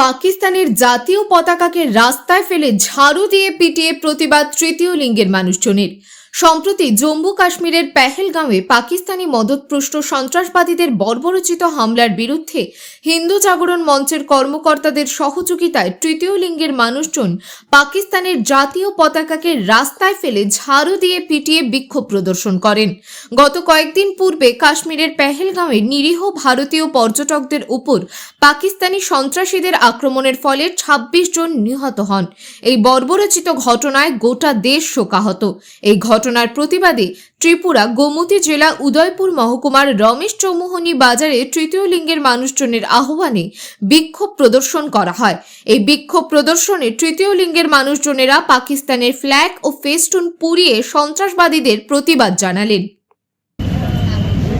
পাকিস্তানের জাতীয় পতাকাকে রাস্তায় ফেলে ঝাড়ু দিয়ে পিটিয়ে প্রতিবাদ তৃতীয় লিঙ্গের মানুষজনের। সম্প্রতি জম্মু কাশ্মীরের পেহেলগাঁওয়ে পাকিস্তানি মদতপুষ্ট সন্ত্রাসবাদীদের বর্বরচিত হামলার বিরুদ্ধে হিন্দু জাগরণ মঞ্চের কর্মকর্তাদের সহযোগিতায় তৃতীয় লিঙ্গের মানুষজন পাকিস্তানের জাতীয় পতাকাকে রাস্তায় ফেলে ঝাড়ু দিয়ে পিটিয়ে বিক্ষোভ প্রদর্শন করেন। গত কয়েকদিন পূর্বে কাশ্মীরের পেহেলগাঁওয়ে নিরীহ ভারতীয় পর্যটকদের উপর পাকিস্তানি সন্ত্রাসীদের আক্রমণের ফলে ২৬ জন নিহত হন। এই বর্বরচিত ঘটনায় গোটা দেশ শোকাহত। এই ঘটনার প্রতিবাদে ত্রিপুরা, গোমতী জেলা, উদয়পুর মহকুমার রমেশ চৌমুহনী বাজারে তৃতীয় লিঙ্গের মানুষজনের আহ্বানে বিক্ষোভ প্রদর্শন করা হয়। এই বিক্ষোভ প্রদর্শনে তৃতীয় লিঙ্গের মানুষজনেরা পাকিস্তানের ফ্ল্যাগ ও ফেস্টুন পুড়িয়ে সন্ত্রাসবাদীদের প্রতিবাদ জানালেন।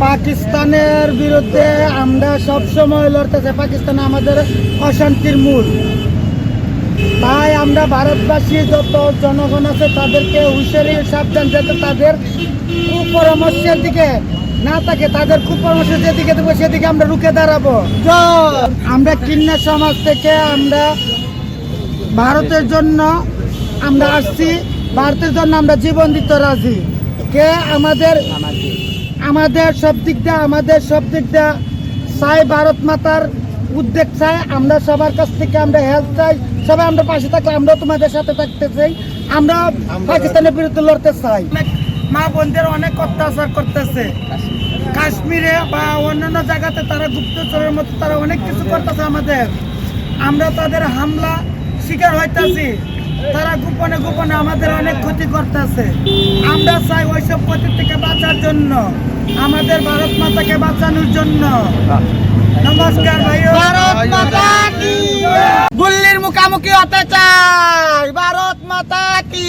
পাকিস্তানের বিরুদ্ধে আমরা সবসময় লড়তেছে। পাকিস্তান আমাদের অশান্তির মূল। তাই আমরা ভারতবাসী যত জনগণ আছে তাদেরকে হুঁশিয়ারি সাবধান যাতে তাদের কুপরামর্শের দিকে না থাকে তাদের কুপরামর্শের যেদিকে দেবো সেদিকে আমরা রুখে দাঁড়াবো। আমরা কিন্না সমাজ থেকে আমরা ভারতের জন্য আমরা আসছি ভারতের জন্য আমরা জীবন দিতে রাজি। কে আমাদের আমাদের সব দিক দিয়ে আমাদের সব দিক দিয়ে চাই ভারত মাতার উদ্যোগ চাই আমরা সবার কাছ থেকে আমরা হেল্প চাই। সবাই আমরা পাশে থাকলে আমরাও তোমাদের সাথে থাকতে চাই। আমরা পাকিস্তানের বিরুদ্ধে লড়তে চাই। মা বোনদের অনেক অত্যাচার করতেছে। কাশ্মীরে। বা অন্যান্য জায়গাতে তারা গুপ্তচরের মতো তারা অনেক কিছু করতেছে আমাদের। আমরা তাদের হামলা শিকার হইতাছি। তারা গোপনে গোপনে আমাদের অনেক ক্ষতি করতেছে। আমরা চাই ওইসব ক্ষতি থেকে বাঁচার জন্য। আমাদের ভারত মাতাকে বাঁচানোর জন্য। নমস্কার ভাই ভারত মাতা হতে চাই ভারত মাতা কি?